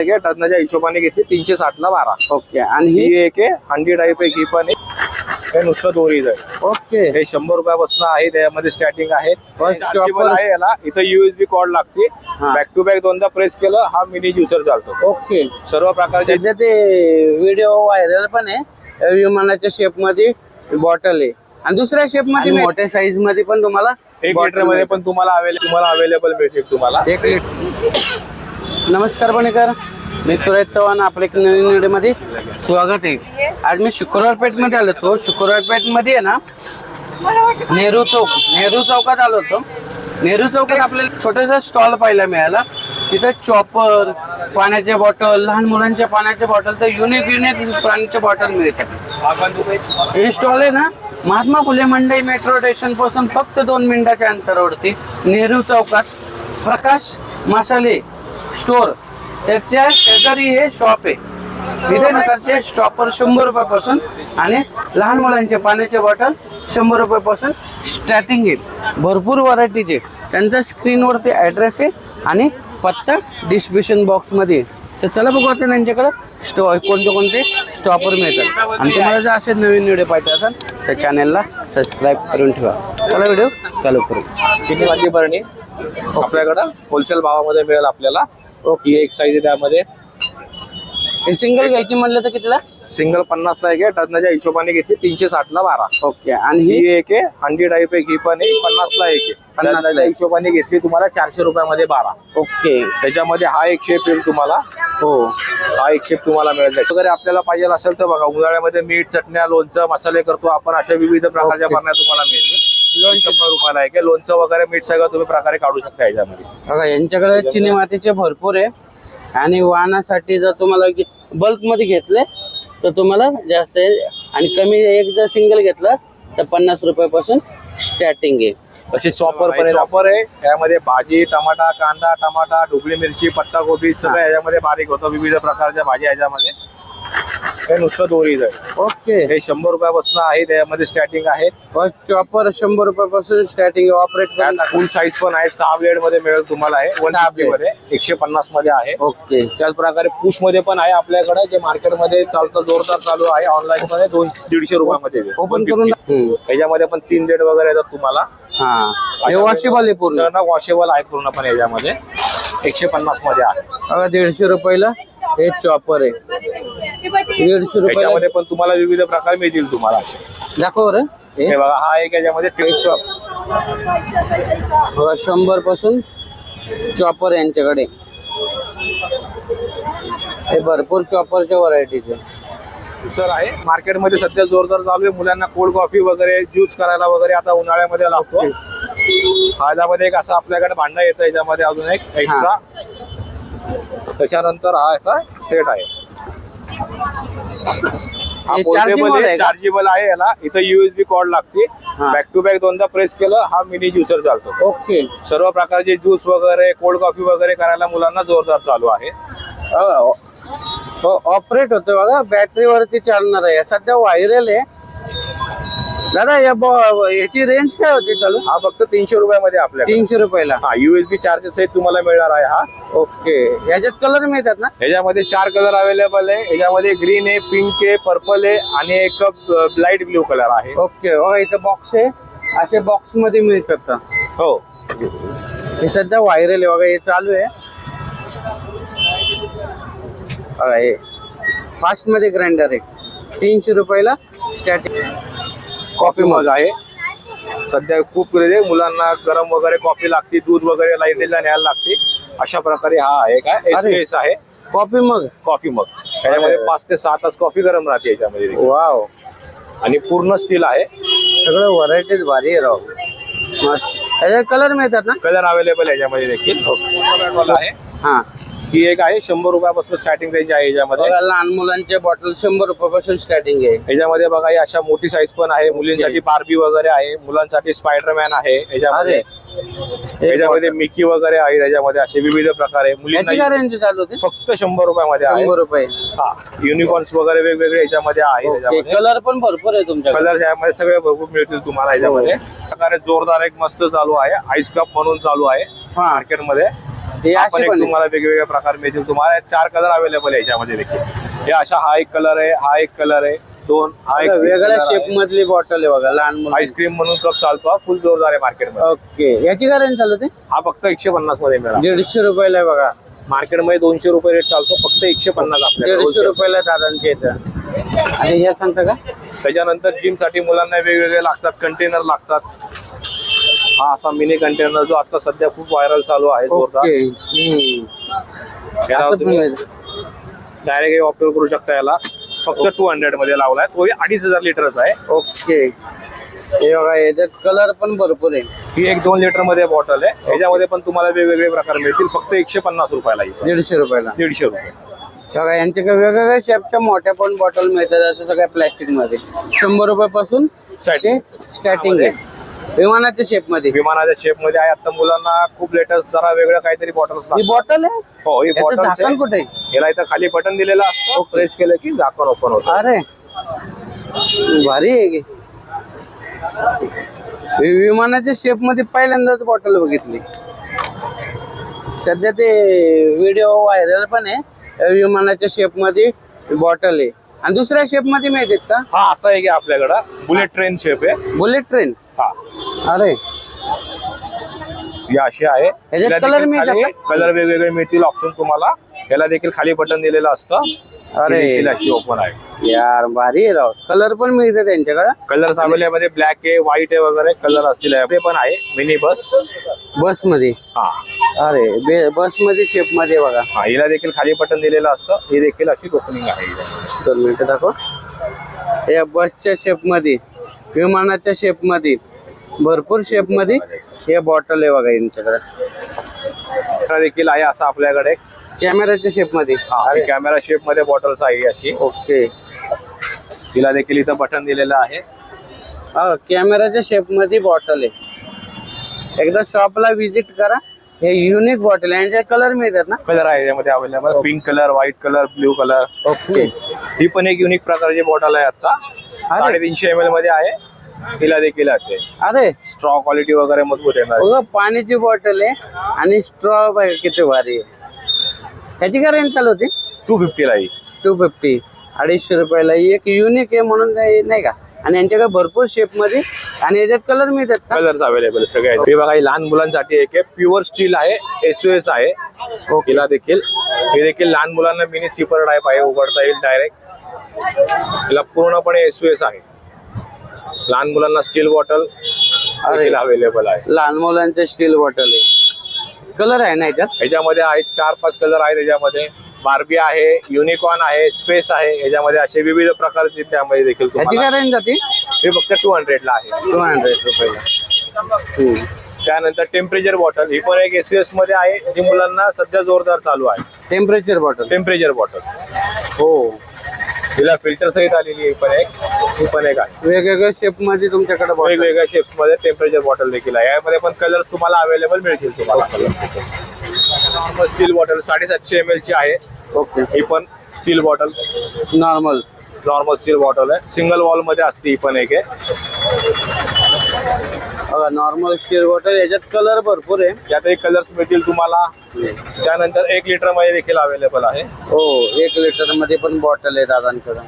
आहे टनाच्या हिशोबाने घेतली तीनशे साठ ला बारा. ओके आणि ही? ही एक आहे हंडी टाईप आहे ही पण आहे हे नुसतं दोरीच आहे. ओके. हे शंभर रुपयापासून आहे त्यामध्ये स्टार्टिंग आहे. Chargeable. आहे याला. इथं युएसबी कॉर्ड लागते. हा. बॅक टू बॅक दोनदा प्रेस केलं हा मिनी ज्युसर चालतो. ओके. सर्व प्रकारचे सध्या ते व्हिडिओ व्हायरल पण आहे. विमानाच्या शेपमध्ये बॉटल आहे. आणि दुसऱ्या शेपमध्ये मोठ्या साईजमध्ये पण तुम्हाला एक bottle लिटरमध्ये. पण तुम्हाला अवेलेबल तुम्हाला अवेलेबल मिळतील तुम्हाला. एक लिटर नमस्कार बणेकर मी सुरेश चव्हाण आपल्या एक नवीन व्हिडिओमध्ये स्वागत आहे. आज मी शुक्रवार पेठमध्ये आलो होतो. शुक्रवार पेठमध्ये आहे ना नेहरू चौक नेहरू चौकात आलो होतो. नेहरू चौकात आपल्याला छोटासा स्टॉल पाहायला मिळाला. तिथं चॉपर पाण्याचे बॉटल लहान मुलांच्या पाण्याच्या बॉटल तर युनिक युनिक पाण्याच्या बॉटल मिळतात. हे स्टॉल आहे ना महात्मा फुले मंडई मेट्रो स्टेशनपासून फक्त दोन मिनिटाच्या अंतरावरती नेहरू चौकात प्रकाश मसाले स्टोअर त्याच्या शेजारी हे शॉप आहे. विजयनगरचे स्टॉपर शंभर रुपयापासून आणि लहान मुलांचे पाण्याचे बॉटल शंभर रुपयापासून स्टार्टिंग आहे. भरपूर व्हरायटीचे त्यांचा स्क्रीनवरती ॲड्रेस आहे आणि पत्ता डिस्ट्रीब्युशन बॉक्समध्ये आहे. तर चला बघू आता त्यांच्याकडे स्टॉ कोणते कोणते स्टॉपर मिळतात. आणि तुम्हाला जर असे नवीन व्हिडिओ पाहिजे असेल तर चॅनलला सबस्क्राईब करून ठेवा. चला व्हिडिओ चालू करू. चिनी वाटी बरणी आपल्याकडं होलसेल भावामध्ये मिळेल आपल्याला. ही एक साईज आहे त्यामध्ये. हे सिंगल घ्यायची म्हणलं तर कितीला? सिंगल पन्नास ला एक आहे टनाच्या हिशोबाने घेतली तीनशे साठ ला बारा. ओके. आणि ही? ही एक आहे हंडी टाईप आहे ही पण आहे पन्नास ला एक आहे. 50 ला टनाच्या एक. हिशोबाने घेतली तुम्हाला चारशे रुपयामध्ये बारा. ओके. त्याच्यामध्ये हा एक शेप येईल तुम्हाला. हो. हा एक शेप तुम्हाला मिळेल. त्याच्या वगैरे आपल्याला पाहिजे असेल तर बघा उन्हाळ्यामध्ये मीठ चटण्या लोणचं मसाले करतो आपण अशा विविध प्रकारच्या ओके. बरण्या तुम्हाला मिळतील. शंभर रुपयाला आहे. लोणचं वगैरे मीठ सगळं तुम्ही प्रकारे काढू शकता याच्यामध्ये. बघा यांच्याकडे चिनी मातीचे भरपूर आहे. आणि वाहनासाठी जर तुम्हाला बल्कमध्ये घेतले तर तुम्हाला जास्त आहे. आणि कमी एक जर सिंगल घेतलं तर पन्नास रुपयापासून स्टार्टिंग आहे. तसे चॉपर पण चॉपर आहे. यामध्ये भाजी टमाटा कांदा टमाटा ढोबळी मिरची पत्ता कोबी सगळं याच्यामध्ये बारीक होतं. विविध प्रकारच्या भाज्या याच्यामध्ये. हे नुसतं दोरीच आहे. ओके. हे शंभर रुपयापासून आहे त्यामध्ये स्टार्टिंग आहे. चॉपर शंभर रुपयापासून स्टार्टिंग ऑपरेट फुल साईज पण आहे सहा ब्लेडमध्ये मिळेल तुम्हाला आहे वन सहा blade. मध्ये एकशे पन्नासमध्ये आहे. ओके. त्याच प्रकारे पुशमध्ये पण आहे आपल्याकडे जे मार्केटमध्ये चालतं जोरदार चालू आहे ऑनलाईन मध्ये दोन दीडशे रुपयामध्ये. ओपन करून हम्म. याच्यामध्ये पण तीन डेट वगैरे येतात तुम्हाला. हा. हे वॉशेबल आहे पूर्ण. वॉशेबल आहे पूर्ण पण याच्यामध्ये एकशे पन्नासमध्ये आहे. बघा दीडशे रुपयाला हे चॉपर आहे. दीडशे रुपयाला याच्यामध्ये पण तुम्हाला विविध प्रकार मिळतील तुम्हाला असे. दाखव बरं. हे हे बघा हा एक याच्यामध्ये हे चॉप. बघा शंभरपासून चॉपर यांच्याकडे. हे भरपूर चॉपरच्या व्हरायटीचे. सर आहे. मार्केटमध्ये सध्या जोरदार चालू आहे. मुलांना कोल्ड कॉफी वगैरे ज्यूस करायला वगैरे आता उन्हाळ्यामध्ये लागतो फायद्यामध्ये एक असं आपल्याकडे भांडा येतं याच्यामध्ये अजून एक एक्स्ट्रा त्याच्यानंतर हा असा सेट आहे. हा हे charging वाला आहे का? चार्जेबल आहे याला. इथं युएसबी कॉर्ड लागते. हा. बॅक टू बॅक दोनदा प्रेस केलं हा मिनी ज्युसर चालतो. ओके. सर्व प्रकारचे ज्यूस वगैरे कोल्ड कॉफी वगैरे करायला मुलांना जोरदार चालू आहे. ऑपरेट होतो बघा. बॅटरीवरती चालणार आहे. सध्या व्हायरल आहे. दादा या ब- याची रेंज काय होती चालू? हा फक्त तीनशे रुपयामध्ये आपल्याकडे. तीनशे रुपयाला. हा युएसबी चार्जेस सहित तुम्हाला मिळणार आहे हा. ओके. याच्यात कलर मिळतात ना? ह्याच्यामध्ये चार कलर अवेलेबल आहे. ह्याच्यामध्ये ग्रीन आहे पिंक आहे पर्पल आहे आणि एक लाइट ब्ल्यू कलर आहे. ओके. बघा इथं बॉक्स आहे. असे बॉक्समध्ये मिळतात. हो. हे सध्या व्हायरल आहे. बघा हे चालू आहे. बघा हे फास्टमध्ये ग्राइंडर आहे. तीनशे रुपयाला स्टॅटिक कॉफी मग आहे. सध्या खूप क्रेज आहे. मुलांना गरम वगैरे कॉफी लागते दूध वगैरे लाईटीला न्यायला लागते. अशा प्रकारे हा आहे काय एस आहे. कॉफी मग कॉफी मग ह्याच्यामध्ये पाच ते सहा तास कॉफी गरम राहते याच्यामध्ये. वाव आणि पूर्ण स्टील आहे. सगळं व्हरायटीज भारी आहे राव. मस्त. कलर मिळतात ना? कलर अवेलेबल याच्यामध्ये देखील. वाला आहे. हा. ही एक आहे शंभर रुपयापासून स्टार्टिंग रेंज आहे याच्यामध्ये. बघा लहान मुलांचे बॉटल शंभर रुपयापासून स्टार्टिंग आहे. याच्यामध्ये बघा ही अशा मोठी साईज पण आहे. मुलींसाठी बार्बी वगैरे आहे. मुलांसाठी स्पायडरमॅन आहे. अरे. याच्यामध्ये याच्यामध्ये मिकी वगैरे आहे. त्याच्यामध्ये असे विविध प्रकार आहे. याची मुलींना रेंज चालू होती? फक्त शंभर रुपयामध्ये आहे. शंभर रुपये. हा. युनिकॉर्न्स वगैरे वेगवेगळे याच्यामध्ये आहे त्याच्यामध्ये कलर पण भरपूर आहे तुमच्याकडे. कलर यामध्ये सगळे भरपूर मिळतील तुम्हाला याच्यामध्ये. प्रकारे जोरदार एक मस्त चालू आहे. आईस कप म्हणून चालू आहे. हा. मार्केटमध्ये हे पण. तुम्हाला वेगवेगळे प्रकार मिळतील. तुम्हाला चार कलर अवेलेबल आहे याच्यामध्ये देखील. हे अशा हा एक कलर आहे हा एक कलर आहे दोन हा एक वेगळ्या शेप. मधली बॉटल आहे बघा लहान मुलं आईस्क्रीम म्हणून कप चालतो हा फुल जोरदार आहे मार्केटमध्ये ओके. याची काय रेंज चालू ते? हा फक्त एकशे पन्नासमध्ये मिळाला दीडशे रुपयाला आहे बघा. मार्केटमध्ये दोनशे रुपये रेट चालतो फक्त एकशे पन्नास दीडशे रुपयाला दादांचे येतं आणि हे सांगता का? त्याच्यानंतर जिमसाठी मुलांना वेगवेगळे लागतात कंटेनर लागतात. हा असा मिनी कंटेनर जो आता सध्या खूप व्हायरल चालू आहे जोरदार. ओके. हम्म. याला असं पण तुम्ही. डायरेक्ट वापर करू शकता याला. फक्त टू हंड्रेडमध्ये लावलाय. तोही अडीच हजार लिटरचा आहे. ओके. हे बघा याच्यात कलर पण भरपूर आहे. ही एक दोन लिटरमध्ये बॉटल आहे. याच्यामध्ये पण तुम्हाला वेगवेगळे प्रकार मिळतील. फक्त एकशे पन्नास रुपयाला ही. दीडशे रुपयाला. दीडशे रुपये. बघा यांच्याकडे वेगवेगळ्या शेपच्या मोठ्या पण बॉटल मिळतात. असं सगळ्या प्लॅस्टिकमध्ये. शंभर रुपयापासून साठी स्टार्टिंग आहे. विमानाच्या शेपमध्ये. विमानाच्या शेपमध्ये आहे. आता मुलांना खूप लेटेस्ट जरा वेगळं काहीतरी बॉटल्स ही बॉटल आहे? हो ही याचं बॉटल कुठे आहे? याला इथं खाली बटन दिलेलं असतं. प्रेस केलं की झाकण ओपन होतं. अरे. भारी आहे की. वि- विमानाच्या शेपमध्ये पहिल्यांदाच बॉटल बघितली. सध्या ते व्हिडिओ व्हायरल पण आहे. विमानाच्या शेपमध्ये बॉटल आहे. आणि दुसऱ्या शेपमध्ये मिळतात का? हा असं आहे की आपल्याकडं. बुलेट ट्रेन शेप आहे. बुलेट ट्रेन हा. अरे. ही अशी आहे. ह्याच्यात याला color देखील मिळतात खाली का? कलर वेगवेगळे मिळतील ऑप्शन तुम्हाला. याला देखील खाली बटन दिलेलं असतं. अरे. अशी ओपन आहे. यार भारी आहे राव. कलर पण मिळते त्यांच्याकडे. कलर्स अवेलेबलमध्ये ब्लॅक आहे व्हाईट आहे वगैरे कलर असतील. ते पण आहे. मिनी बस बसमध्ये हा. अरे बसमध्ये शेपमध्ये बघा. हा हिला देखील खाली बटन दिलेलं असतं. ही देखील अशी ओपनिंग आहे. हिला. दोन मिनिटं दाखव. या बसच्या शेपमध्ये विमानाच्या शेपमध्ये भरपूर शेपमध्ये हे बॉटल आहे बघा यांच्याकडे. देखील आहे असं आपल्याकडे. कॅमेराच्या शेपमध्ये. कॅमेरा शेपमध्ये बॉटल्स आहे अशी. ओके. तिला देखील इथं बटन दिलेलं आहे. हा कॅमेराच्या शेपमध्ये बॉटल आहे. एकदा शॉपला व्हिजिट करा. हे युनिक बॉटल आहे. यांचे कलर मिळतात ना? कलर आहे यामध्ये available pink colour white colour blue colour okay ही पण एक युनिक प्रकारची बॉटल आहे आता. साडेतीनशे एम एलमध्ये आहे. तिला देखील असे. अरे. स्ट्रॉ क्वालिटी वगैरे मजबूत येणार बघा पाण्याची बॉटल आहे आणि स्ट्रॉ बघा किती भारी आहे. ह्याची काय रेंज चालू होती? टू फिफ्टीला ही. टू फिफ्टी अडीचशे रुपयाला ही एक युनिक आहे म्हणून काही नाही का? आणि यांच्याकडे भरपूर शेपमध्ये आणि याच्यात कलर मिळतात का? कलर्स अवेलेबल सगळे आहेत हे बघा ही लहान मुलांसाठी एक आहे. प्युअर स्टील आहे एस एस आहे. हिला देखील हे देखील लहान मुलांना मिनी सिपर टाईप आहे उघडता येईल डायरेक्ट हिला पूर्णपणे एस एस आहे. लहान मुलांना स्टील बॉटल देखील अवेलेबल आहे. लहान मुलांचे स्टील बॉटल आहे. कलर आहे ना याच्यात? ह्याच्यामध्ये आहेत चार पाच कलर आहेत त्याच्यामध्ये बार्बी आहे युनिकॉर्न आहे स्पेस आहे. ह्याच्यामध्ये असे विविध प्रकारचे त्यामध्ये देखील ह्याची तुम्हाला काय रेंज जाते हे फक्त टू हंड्रेडला आहे. टू हंड्रेड रुपयाला. हम्म. त्यानंतर टेम्परेचर बॉटल ही पण एक एसमध्ये आहे जी मुलांना सध्या जोरदार चालू आहे. टेम्परेचर बॉटल टेम्परेचर बॉटल हो. तिला फिल्टर सहित आलेली ही पण एक. ही पण एक आहे. वेगवेगळ्या शेपमध्ये तुमच्याकडे बॉटल वेगवेगळ्या शेप्समध्ये टेम्परेचर बॉटल देखील आहे. यामध्ये पण कलर्स तुम्हाला अवेलेबल मिळतील तुम्हाला. नॉर्मल स्टील बॉटल साडेसातशे एम ची आहे. ओके ही पण steel bottle normal normal steel bottle आहे. सिंगल वॉलमध्ये असते ही पण एक आहे. बघा नॉर्मल स्टील बॉटल याच्यात कलर भरपूर आहे. यातही कलर्स मिळतील तुम्हाला. त्यानंतर एक लिटरमध्ये देखील अवेलेबल आहे. हो एक लिटरमध्ये पण बॉटल आहे दादांकडं.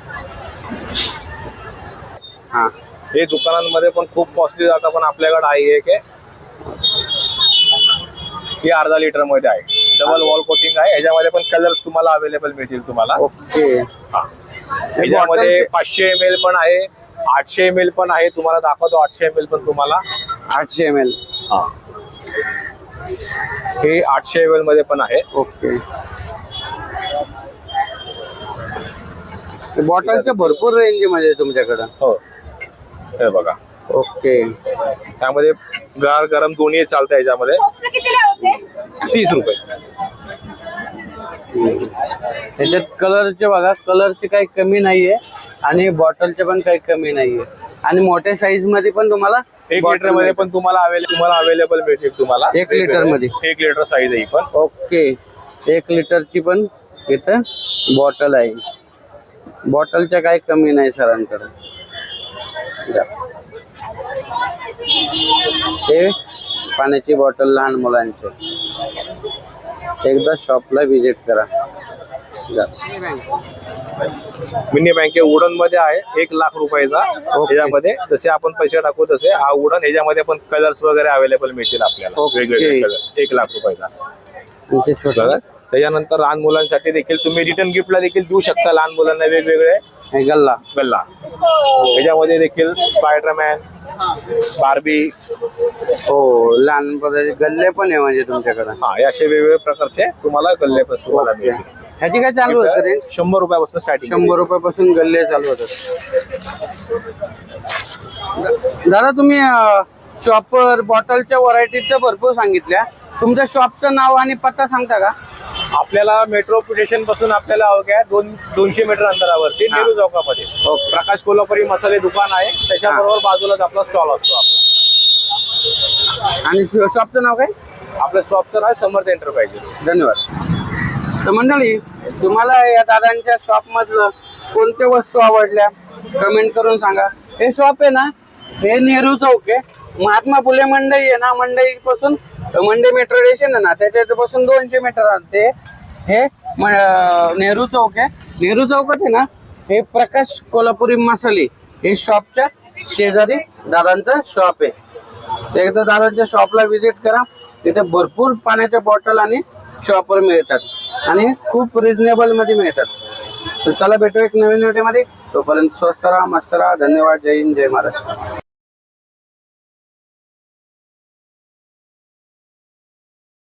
हा. हे दुकानांमध्ये पण खूप कॉस्टली जातं पण आपल्याकडे आहे एक आहे. ही अर्धा लिटरमध्ये आहे. डबल वॉल कोटिंग आहे. ह्याच्यामध्ये पण कलर्स तुम्हाला अवेलेबल मिळतील तुम्हाला. ओके. हा. ह्याच्यामध्ये बॉटलचे- पाचशे एम एल पण आहे. आठशे एम एल पण आहे. तुम्हाला दाखवतो आठशे एम एल पण तुम्हाला. आठशे एम एल हा. हे आठशे एम एलमध्ये पण आहे. ओके. बॉटलच्या भरपूर रेंजमध्ये आहे तुमच्याकडं. हो. हे बघा. ओके. त्यामध्ये गार गरम दोन्ही चालतं याच्यामध्ये. तीस रुपये. त्याच्यात कलरचे बघा कलरचे काही कमी नाहीये आणि बॉटलचे पण काही कमी नाहीये. आणि मोठ्या साईजमध्ये पण तुम्हाला एक लिटरमध्ये. पण तुम्हाला अवेलेबल तुम्हाला अवेलेबल मिळतील तुम्हाला एक लिटरमध्ये? एक लिटर साईज आहे ही पण ओके एक लिटरची पण इथं बॉटल आहे बॉटलच्या काही कमी नाही सरांकडे द्या. हे पाण्याची बॉटल लहान मुलांचे एकदा शॉपला व्हिजिट करा. मिनी बँके वुडनमध्ये आहे एक लाख रुपयाचा. ह्याच्यामध्ये जसे आपण पैसे टाकू तसे हा वुडन ह्याच्यामध्ये पण कलर्स वगैरे अवेलेबल मिळतील आपल्याला. Okay. वेगवेगळे कलर्स एक लाख रुपयाचा. छोटं. त्याच्यानंतर लहान मुलांसाठी देखील तुम्ही रिटर्न गिफ्टला देखील देऊ शकता लहान मुलांना वेगवेगळे. हे गल्ला. गल्ला. ह्याच्यामध्ये देखील स्पायडरमॅन बार्बी हो लहान पदाचे गल्ले पण आहे म्हणजे तुमच्याकडे. हा असे वेगवेगळे प्रकारचे तुम्हाला गल्ले पण तुम्हाला मिळतील. ह्याची काय चालू होतं रेंज शंभर रुपयापासून स्टार्टिंग शंभर रुपयापासून गल्ले चालू होतात. दादा तुम्ही चॉपर बॉटलच्या व्हरायटीज तर भरपूर सांगितल्या. तुमच्या शॉपचं नाव आणि पत्ता सांगता का? आपल्याला मेट्रो स्टेशनपासून आपल्याला अवघ्या दोन दोनशे मीटर अंतरावरती नेहरू चौकामध्ये. ओके. प्रकाश कोल्हापुरी मसाले दुकान आहे. त्याच्याबरोबर बाजूलाच आपला स्टॉल असतो आपला. आणि शॉपचं नाव काय? आपलं शॉप तर आहे समर्थ एंटरप्राइजेस धन्यवाद. तर मंडळी तुम्हाला या दादांच्या शॉप मधलं कोणत्या वस्तू आवडल्या? कमेंट करून सांगा. हे शॉप आहे ना हे नेहरू चौक आहे. महात्मा फुले मंडई आहे ना मंडई पासून मंडई मेट्रो स्टेशन आहे ना त्याच्यापासून दोनशे मीटर ते हे म- नेहरू चौक आहे. नेहरू चौकात आहे ना हे प्रकाश कोल्हापुरी मसाले हे शॉपच्या शेजारी दादांचं शॉप आहे. एकदा दादांच्या शॉपला व्हिजिट करा. तिथे भरपूर पाण्याच्या बॉटल आणि शॉपर मिळतात. आणि खूप रिझनेबलमध्ये मिळतात. तर चला भेटू एक नवीन नोटेमध्ये तोपर्यंत स्वस्त राहा मस्त राहा. धन्यवाद. जय हिंद जय महाराष्ट्र.